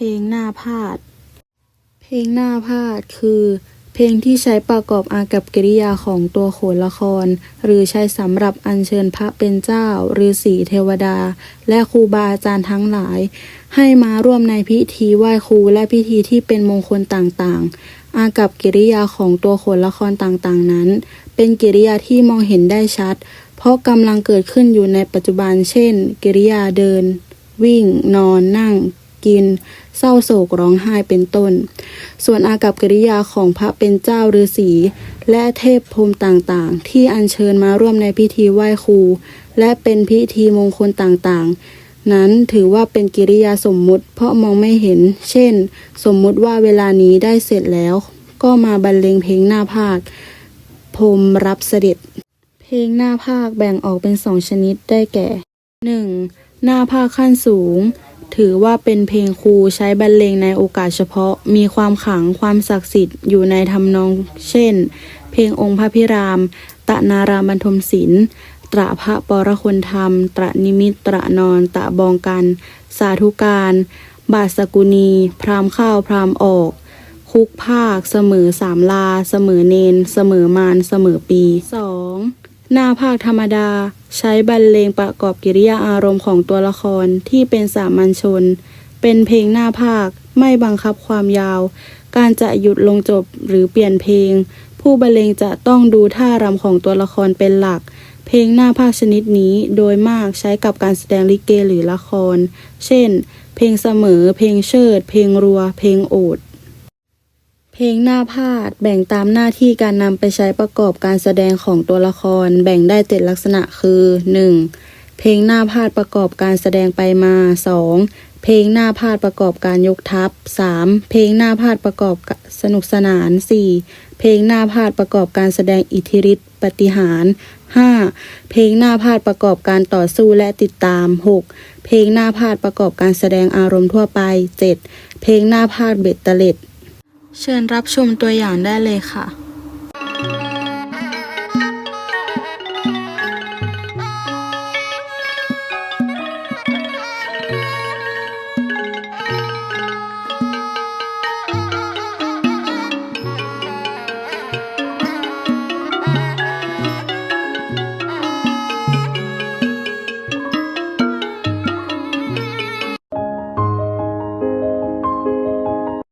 พลงหน้าพาด เพลงหน้าพาดคือ เพลงที่ใช้ประกอบอากับกิริยาของตัวโขนละคร หรือใช้สำหรับอัญเชิญพระเป็นเจ้าฤาษีเทวดา และครูบาอาจารย์ทั้งหลาย ให้มาร่วมในพิธีไหว้ครูและพิธีที่เป็นมงคลต่างๆ อากับกิริยาของตัวโขนละครต่างๆนั้น เป็นกิริยาที่มองเห็นได้ชัด เพราะกำลังเกิดขึ้นอยู่ในปัจจุบันเช่น กิริยาเดินวิ่ง นอน นั่ง กิน เศร้าโศกร้องไห้เป็นต้น ส่วนอากับกิริยาของพระเป็นเจ้าฤาษีและเทพพรมต่างๆ ที่อัญเชิญมาร่วมในพิธีไหว้ครู และเป็นพิธีมงคลต่างๆนั้นถือว่าเป็นกิริยาสมมุติเพราะมองไม่เห็น เช่น สมมุติว่าเวลานี้ได้เสร็จแล้ว ก็มาบรรเลงเพลงหน้าภาคพรมรับเสด็จ เพลงหน้าภาคแบ่งออกเป็นสองชนิดได้แก่ 1. หน้าภาคขั้นสูง ถือว่าเป็นเพลงครูใช้บรรเลงในโอกาสเฉพาะ มีความขลังความศักดิ์สิทธิ์อยู่ในทำนอง เช่น เพลงองค์พระพิราม ตะนารามบรรทมศิลป์ตระพระปรคนธรรม ตระนิมิตตระนอน ตะบองกัน สาธุการ บาสกุณี พรามเข้าพรามออก คุกภาค เสมอสามลา เสมอเนน เสมอมานเสมอปี 2. หน้าภาคธรรมดา ใช้บรรเลงประกอบกิริยาอารมณ์ของตัวละครที่เป็นสามัญชน เป็นเพลงหน้าภาค ไม่บังคับความยาว การจะหยุดลงจบหรือเปลี่ยนเพลง ผู้บรรเลงจะต้องดูท่ารำของตัวละครเป็นหลัก เพลงหน้าภาคชนิดนี้โดยมากใช้กับการแสดงลิเกหรือละคร เช่น เพลงเสมอ เพลงเชิด เพลงรัว เพลงโอด เพลงหน้าพาดแบ่งตามหน้าที่การนำไปใช้ประกอบการแสดงของตัวละคร แบ่งได้เจ็ดลักษณะคือ 1. เพลงหน้าพาดประกอบการแสดงไปมา 2. เพลงหน้าพาดประกอบการยกทัพ 3. เพลงหน้าพาดประกอบสนุกสนาน 4. เพลงหน้าพาดประกอบการแสดงอิทธิฤทธิปฏิหาร 5. เพลงหน้าพาดประกอบการต่อสู้และติดตาม 6. เพลงหน้าพาดประกอบการแสดงอารมณ์ทั่วไป 7. เพลงหน้าพาดเบ็ดเตล็ด เชิญรับชมตัวอย่างได้เลยค่ะ